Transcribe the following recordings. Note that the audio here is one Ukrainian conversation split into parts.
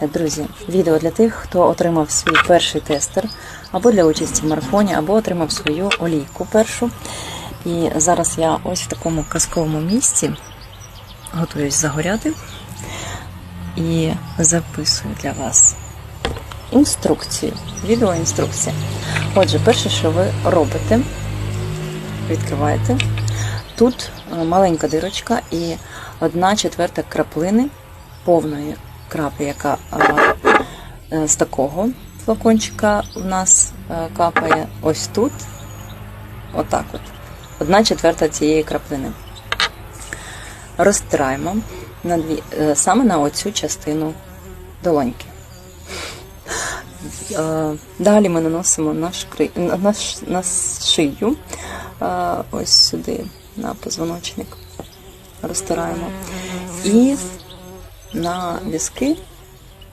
Друзі, відео для тих, хто отримав свій перший тестер, або для участі в марафоні, або отримав свою олійку першу. І зараз я ось в такому казковому місці готуюсь загоряти і записую для вас інструкцію, відеоінструкція. Отже, перше, що ви робите, відкриваєте. Тут е, маленька дирочка і одна четверта краплини повної краплі, яка е, з такого флакончика в нас е, капає ось тут. Отак от. Одна четверта цієї краплини. Розтираємо на дві, е, саме на оцю частину долоньки. Далі ми наносимо на, шкри... на, на, шию, ось сюди, на позвоночник. Розтираємо. І на візки,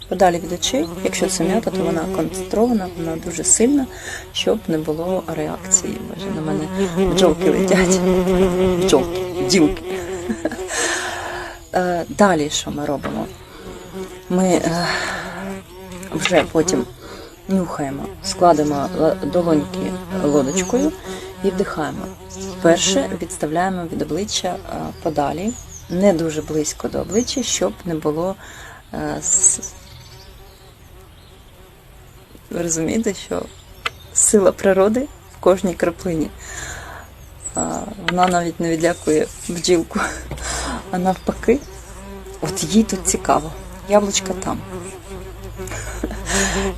подалі від очей. Якщо це м'ята, то вона концентрована, вона дуже сильна, щоб не було реакції. Боже, на мене бджолки летять. Бджолки, ділки. Е, Далі що ми робимо? Ми е, вже потім нюхаємо, складемо долоньки лодочкою і вдихаємо. Перше відставляємо від обличчя е, подалі, не дуже близько до обличчя, щоб не було. е, Ви розумієте, що сила природи в кожній краплині. Вона навіть не відлякує бджілку, а навпаки, от їй тут цікаво. Яблучка там.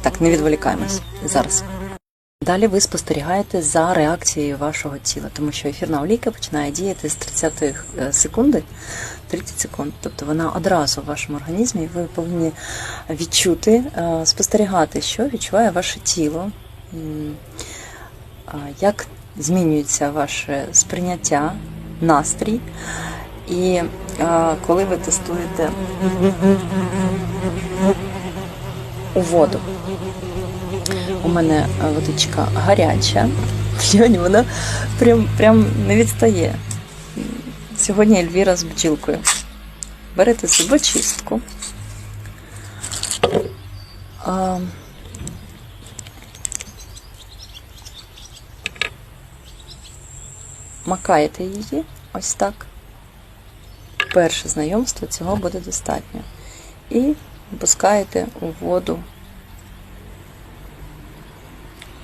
Так, не відволікаємось зараз. Далі ви спостерігаєте за реакцією вашого тіла, тому що ефірна олійка починає діяти з 30 е, секунди, 30 секунд. Тобто вона одразу в вашому організмі, і ви повинні відчути, е, спостерігати, що відчуває ваше тіло, як змінюється ваше сприйняття, настрій. І е, коли ви тестуєте у воду. У мене е, водичка гаряча, вона прям, прям не відстає. Сьогодні Ельвіра з бджілкою. Берете зубочистку. А, макаєте її ось так. Перше знайомство цього буде достатньо. І опускаєте у воду.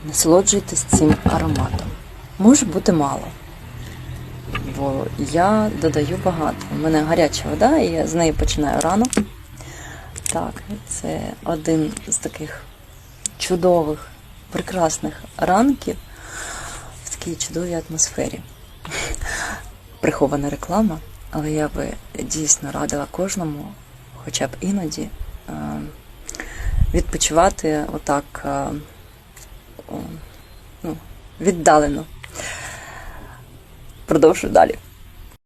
Насолоджуйтесь цим ароматом. Може бути мало, бо я додаю багато. У мене гаряча вода, і я з неї починаю рано. Так, це один з таких чудових, прекрасних ранків в такій чудовій атмосфері. Прихована реклама, але я би дійсно радила кожному, хоча б іноді, е, відпочивати отак е, ну, віддалено. Продовжую далі.